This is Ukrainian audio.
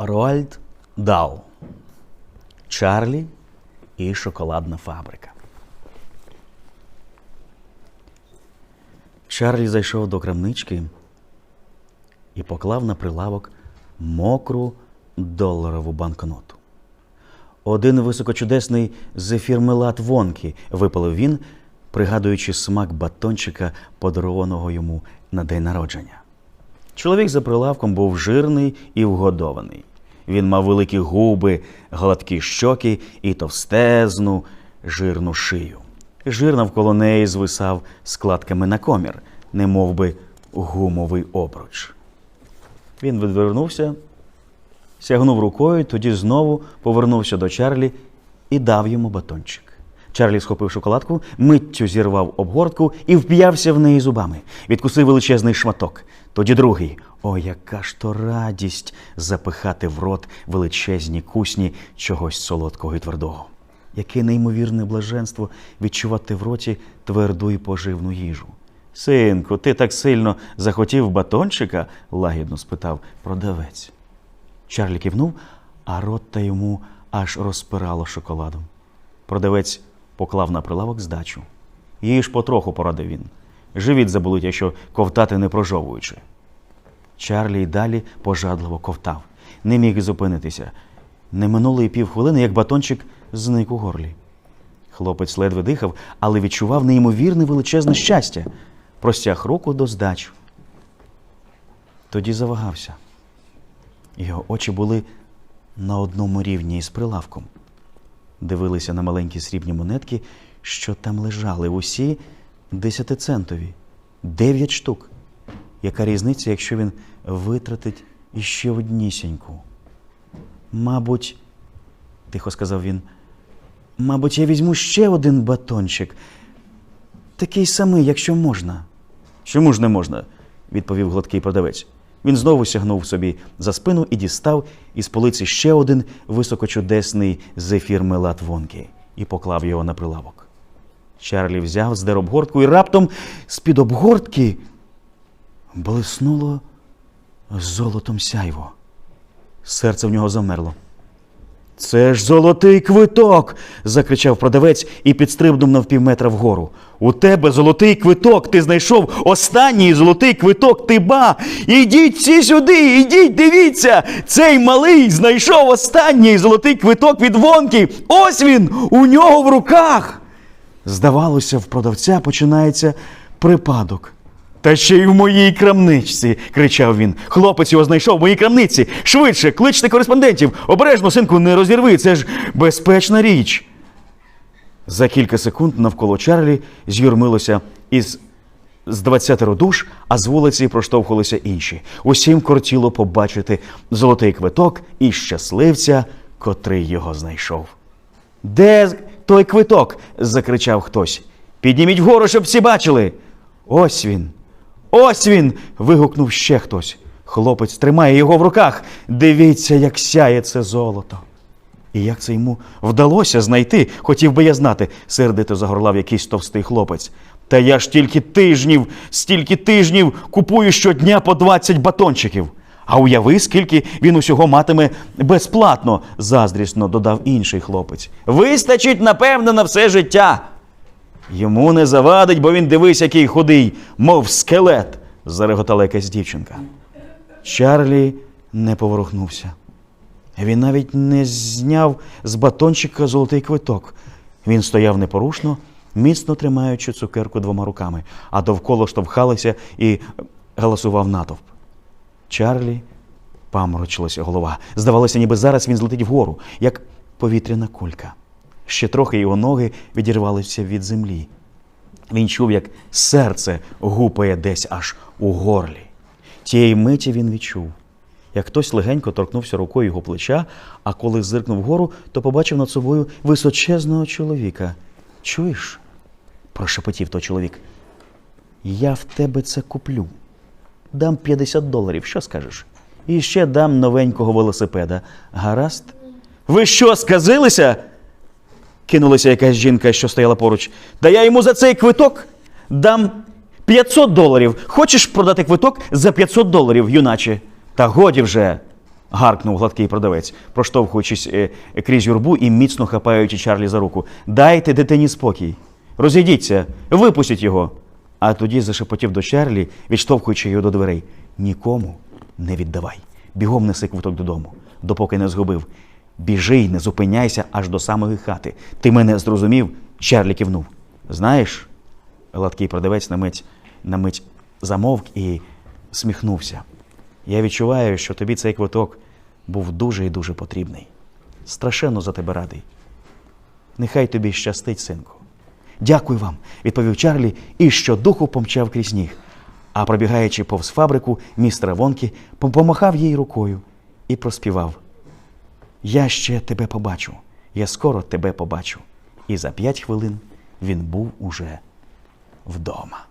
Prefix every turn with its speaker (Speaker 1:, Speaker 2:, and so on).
Speaker 1: Роальд Дал. Чарлі і шоколадна фабрика. Чарлі зайшов до крамнички і поклав на прилавок мокру доларову банкноту. Один високочудесний зефірмелат вонки випалив він, пригадуючи смак батончика, подарованого йому на день народження. Чоловік за прилавком був жирний і вгодований. Він мав великі губи, гладкі щоки і товстезну жирну шию. Жир навколо неї звисав складками на комір, немов би гумовий обруч. Він відвернувся, сягнув рукою, тоді знову повернувся до Чарлі і дав йому батончик. Чарлі схопив шоколадку, миттю зірвав обгортку і вп'явся в неї зубами. Відкусив величезний шматок. Тоді другий. О, яка ж то радість запихати в рот величезні кусні чогось солодкого і твердого. Яке неймовірне блаженство відчувати в роті тверду і поживну їжу. Синку, ти так сильно захотів батончика? лагідно спитав продавець. Чарлі кивнув, а рота йому аж розпирало шоколадом. Продавець поклав на прилавок здачу. Її ж потроху порадив він. Живіт заболить, якщо ковтати не прожовуючи. Чарлі й далі пожадливо ковтав. Не міг зупинитися. Не минуло й півхвилини, як батончик зник у горлі. Хлопець ледве дихав, але відчував неймовірне величезне щастя. Простяг руку до здачу. Тоді завагався. Його очі були на одному рівні із прилавком. Дивилися на маленькі срібні монетки, що там лежали усі десятицентові, дев'ять штук. Яка різниця, якщо він витратить іще однісіньку? Мабуть, тихо сказав він, мабуть, я візьму ще один батончик. Такий самий, якщо можна. Чому ж не можна? відповів гладкий продавець. Він знову сягнув собі за спину і дістав із полиці ще один високочудесний зефір мелат вонки і поклав його на прилавок. Чарлі взяв, здер обгортку і раптом з-під обгортки блиснуло золотом сяйво. Серце в нього замерло. Це ж золотий квиток. закричав продавець і підстрибнув на впівметра вгору. У тебе золотий квиток. Ти знайшов останній золотий квиток. Ти ба. Ідіть всі сюди, ідіть, дивіться. Цей малий знайшов останній золотий квиток від вонки. Ось він у нього в руках. Здавалося, в продавця починається припадок. Та ще й в моїй крамничці, кричав він. Хлопець його знайшов в моїй крамниці. Швидше, кличте кореспондентів. Обережно, синку, не розірви. Це ж безпечна річ. За кілька секунд навколо Чарлі з'юрмилося із з двадцятеро душ, а з вулиці проштовхувалися інші. Усім кортіло побачити золотий квиток і щасливця, котрий його знайшов. Де той квиток? закричав хтось. Підніміть вгору, щоб всі бачили. Ось він. Ось він. вигукнув ще хтось. Хлопець тримає його в руках. Дивіться, як сяє це золото. І як це йому вдалося знайти, хотів би я знати, сердито загорлав якийсь товстий хлопець. Та я ж тільки тижнів, стільки тижнів купую щодня по 20 батончиків. А уяви, скільки він усього матиме безплатно, заздрісно додав інший хлопець. Вистачить, напевно, на все життя. Йому не завадить, бо він дивись, який худий, мов скелет, зареготала якась дівчинка. Чарлі не поворухнувся. Він навіть не зняв з батончика золотий квиток. Він стояв непорушно, міцно тримаючи цукерку двома руками, а довкола штовхалися і галасував натовп. Чарлі паморочилася голова. Здавалося, ніби зараз він злетить вгору, як повітряна кулька. Ще трохи його ноги відірвалися від землі. Він чув, як серце гупає десь аж у горлі. Тієї миті він відчув, як хтось легенько торкнувся рукою його плеча, а коли зиркнув вгору, то побачив над собою височезного чоловіка. Чуєш? прошепотів той чоловік. Я в тебе це куплю. Дам 50 доларів, що скажеш? І ще дам новенького велосипеда. Гаразд? Ви що, сказилися? Кинулася якась жінка, що стояла поруч. Да я йому за цей квиток дам 500 доларів. Хочеш продати квиток за 500 доларів, юначе? Та годі вже. гаркнув гладкий продавець, проштовхуючись е, крізь юрбу і міцно хапаючи Чарлі за руку. Дайте дитині спокій. Розійдіться, випустіть його. А тоді зашепотів до Чарлі, відштовхуючи його до дверей. Нікому не віддавай. Бігом неси квиток додому, допоки не згубив. Біжи й не зупиняйся аж до самої хати. Ти мене зрозумів? Чарлі кивнув. Знаєш, гладкий продавець на мить, на мить замовк і сміхнувся. Я відчуваю, що тобі цей квиток був дуже і дуже потрібний. Страшенно за тебе радий. Нехай тобі щастить, синку. Дякую вам, відповів Чарлі і щодуху помчав крізь сніг. А пробігаючи повз фабрику, містера Вонкі помахав їй рукою і проспівав. Я ще тебе побачу, я скоро тебе побачу. І за п'ять хвилин він був уже вдома.